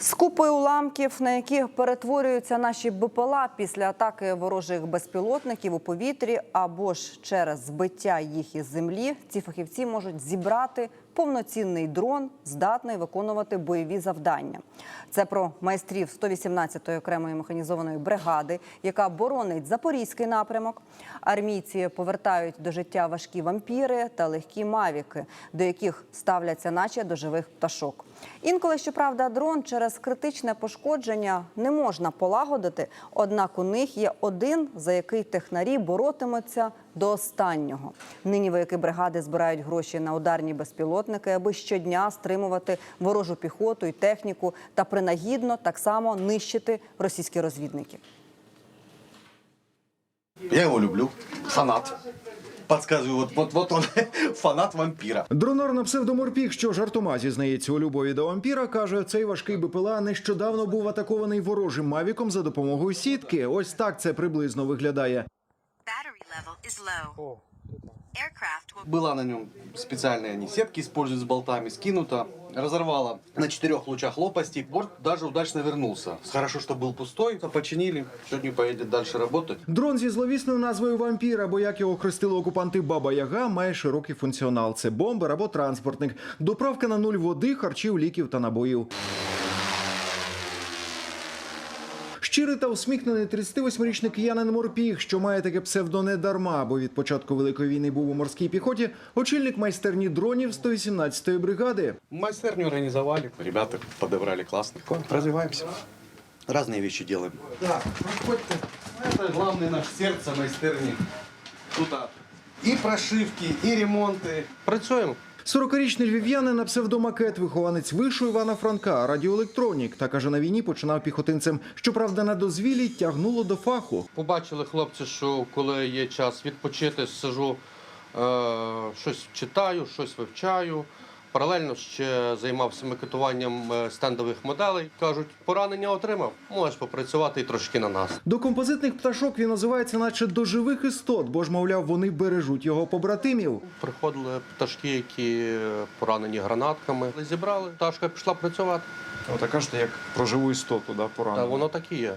З купою уламків, на які перетворюються наші БПЛА після атаки ворожих безпілотників у повітрі або ж через збиття їх із землі, ці фахівці можуть зібрати повноцінний дрон, здатний виконувати бойові завдання. Це про майстрів 118-ї окремої механізованої бригади, яка боронить запорізький напрямок. Армійці повертають до життя важкі вампіри та легкі мавіки, до яких ставляться, наче до живих пташок. Інколи, щоправда, дрон через критичне пошкодження не можна полагодити. Однак у них є один, за який технарі боротимуться до останнього. Нині вояки бригади збирають гроші на ударні безпілотники, аби щодня стримувати ворожу піхоту і техніку та принагідно так само нищити російські розвідники. Я его люблю. Фанат. Подсказываю, вот, вот, вот он, фанат вампіра. Дронор на псевдоморпіг, що жартома зізнається у любові до вампіра, каже, цей важкий БПЛА нещодавно був атакований ворожим мавіком за допомогою сітки. Ось так це приблизно виглядає. Battery level is low. Aircraft will Была на нем специальные они сетки, используют с болтами, скинута, разорвала на четырех лучах лопасти. Борт даже удачно вернулся. Хорошо, что был пустой, починили, сегодня поедет дальше работать. Дрон зі зловісною назвою вампір, або як його хрестили окупанти Баба Яга, має широкий функціонал. Це бомбер або транспортник, доправка на нуль води, харчів, ліків та набоїв. Щирий та усміхнений 38-річний киянин Морпіг, що має таке псевдо не дарма, бо від початку великої війни був у морській піхоті, очільник майстерні дронів 118-ї бригади. Майстерню организовали, ребята подобрали классно. Развиваемся. Разные вещи делаем. Да, проходьте. Это главное наше сердце майстерни. Тут а, и прошивки, и ремонты. Працюємо. 40-річний львів'янин на псевдомакет, вихованець вишу Івана Франка, радіоелектронік. Та каже, на війні починав піхотинцем. Щоправда, на дозвілі тягнуло до фаху. Побачили хлопці, що коли є час відпочити, сижу, е, щось читаю, щось вивчаю. Паралельно ще займався макетуванням е, стендових моделей. Кажуть, поранення отримав, можеш попрацювати і трошки на нас. До композитних пташок він називається, наче до живих істот, бо ж, мовляв, вони бережуть його побратимів. Приходили пташки, які е, поранені гранатками. Зібрали, пташка пішла працювати. От кажете, як про живу істоту, да, Та поранену. воно так і є.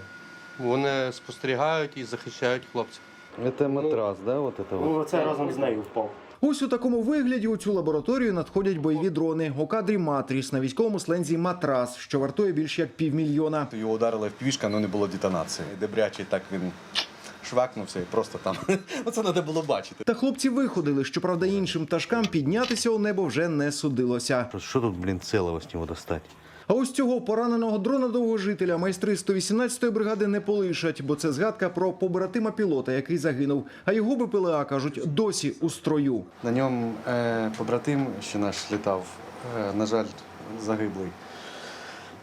Вони спостерігають і захищають хлопців. Это матрас, да, это вот? Ну, це разом з нею впав. Ось у такому вигляді у цю лабораторію надходять бойові дрони. У кадрі матріс на військовому слензі матрас, що вартує більш як півмільйона. Його ударила в пішка, але не було детонації. Дебрячий так він швакнувся і просто там. Оце треба було бачити. Та хлопці виходили. Щоправда, іншим пташкам піднятися у небо вже не судилося. Что тут, блин, целого с него достать? А ось цього пораненого дрона довгожителя майстри 118-ї бригади не полишать, бо це згадка про побратима пілота, який загинув. А його БПЛА кажуть досі у строю. На ньому е, побратим, що наш літав, е, на жаль, загиблий.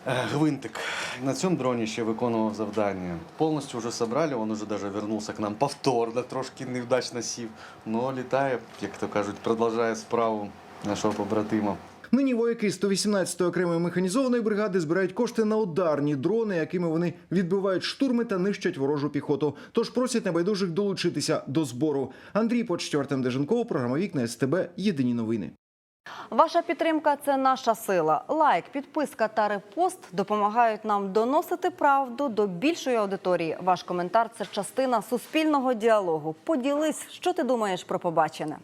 Е, Гвинтик. На цьому дроні ще виконував завдання. Повністю вже зібрали, він вже даже вернувся к нам повторно, трошки невдачно сів. Но літає, як то кажуть, продовжує справу нашого побратима. Нині вояки 118-ї окремої механізованої бригади збирають кошти на ударні дрони, якими вони відбивають штурми та нищать ворожу піхоту. Тож просять небайдужих долучитися до збору. Андрій Почтєв, Артем Деженков, програма Вікна СТБ. Єдині новини. Ваша підтримка це наша сила. Лайк, підписка та репост допомагають нам доносити правду до більшої аудиторії. Ваш коментар це частина суспільного діалогу. Поділись, що ти думаєш про побачене.